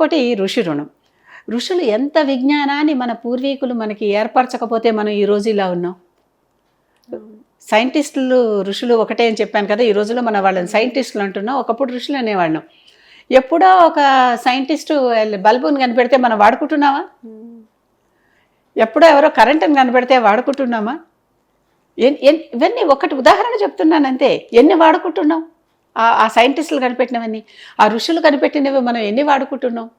ఇంకోటి ఋషి రుణం. ఋషులు ఎంత విజ్ఞానాన్ని మన పూర్వీకులు మనకి ఏర్పరచకపోతే మనం ఈ ఇలా ఉన్నాం? సైంటిస్టులు ఋషులు ఒకటే అని చెప్పాను కదా ఈ రోజుల్లో మన వాళ్ళని సైంటిస్టులు అంటున్నాం ఒకప్పుడు ఋషులు అనేవాళ్ళం. ఎప్పుడో ఒక సైంటిస్టు బల్బుని కనిపెడితే మనం వాడుకుంటున్నామా? ఎప్పుడో ఎవరో కరెంటుని కనిపెడితే వాడుకుంటున్నామా? ఎన్- ఎన్- ఇవన్నీ ఒకటి ఉదాహరణ చెప్తున్నానంతే ఎన్ని వాడుకుంటున్నాం? ఆ- సైంటిస్టులు కనిపెట్టినవన్నీ ఆ ఋషులు కనిపెట్టినవి మనం ఎన్ని వాడుకుంటున్నాం?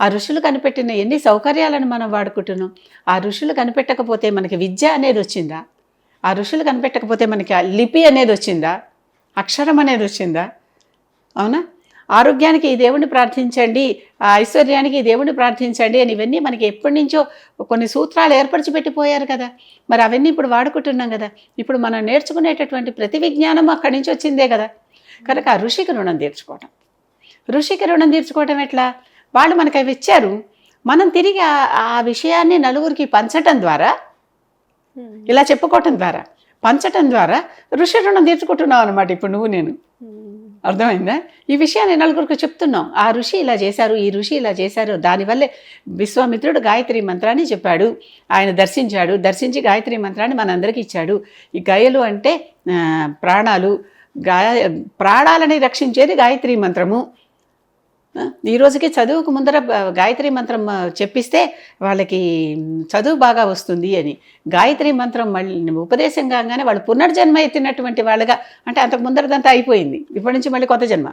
ఆ ఋషులు కనిపెట్టిన ఎన్ని సౌకర్యాలను మనం వాడుకుంటున్నాం? ఆ ఋషులు కనిపెట్టకపోతే మనకి విద్య అనేది వచ్చిందా? ఆ ఋషులు కనిపెట్టకపోతే మనకి ఆ లిపి అనేది వచ్చిందా? అక్షరం అనేది వచ్చిందా? అవునా? ఆరోగ్యానికి ఈ దేవుణ్ణి ప్రార్థించండి ఆ ఐశ్వర్యానికి ఈ దేవుణ్ణి ప్రార్థించండి అని ఇవన్నీ మనకి ఎప్పటి నుంచో కొన్ని సూత్రాలు ఏర్పరిచి పెట్టిపోయారు కదా. మరి అవన్నీ ఇప్పుడు వాడుకుంటున్నాం కదా. ఇప్పుడు మనం నేర్చుకునేటటువంటి ప్రతి విజ్ఞానం అక్కడి నుంచి వచ్చిందే కదా. కనుక ఆ ఋషికి రుణం తీర్చుకోవటం. ఋషికి రుణం తీర్చుకోవటం ఎట్లా? వాళ్ళు మనకి అవి ఇచ్చారు. మనం తిరిగి ఆ- విషయాన్ని నలుగురికి పంచటం ద్వారా ఇలా చెప్పుకోవటం ద్వారా పంచటం ద్వారా ఋషి రుణం తీర్చుకుంటున్నావు అనమాట ఇప్పుడు నువ్వు నేను. అర్థమైందా? ఈ విషయాన్ని నలుగురికి చెప్తున్నాం. ఆ ఋషి ఇలా చేశారు ఈ ఋషి ఇలా చేశారు. దానివల్లే విశ్వామిత్రుడు గాయత్రి మంత్రాన్ని చెప్పాడు. ఆయన దర్శించాడు. దర్శించి గాయత్రి మంత్రాన్ని మనందరికీ ఇచ్చాడు. ఈ గయలు అంటే ప్రాణాలు గాయ ప్రాణాలని రక్షించేది గాయత్రి మంత్రము. ఈ రోజుకి చదువుకు ముందర గాయత్రి మంత్రం చెప్పిస్తే వాళ్ళకి చదువు బాగా వస్తుంది అని. గాయత్రి మంత్రం మళ్ళీ ఉపదేశం కాగానే వాళ్ళు పునర్జన్మ ఎత్తినటువంటి వాళ్ళగా అంటే అంతకు ముందరదంతా అయిపోయింది. ఇప్పటి నుంచి మళ్ళీ కొత్త జన్మ.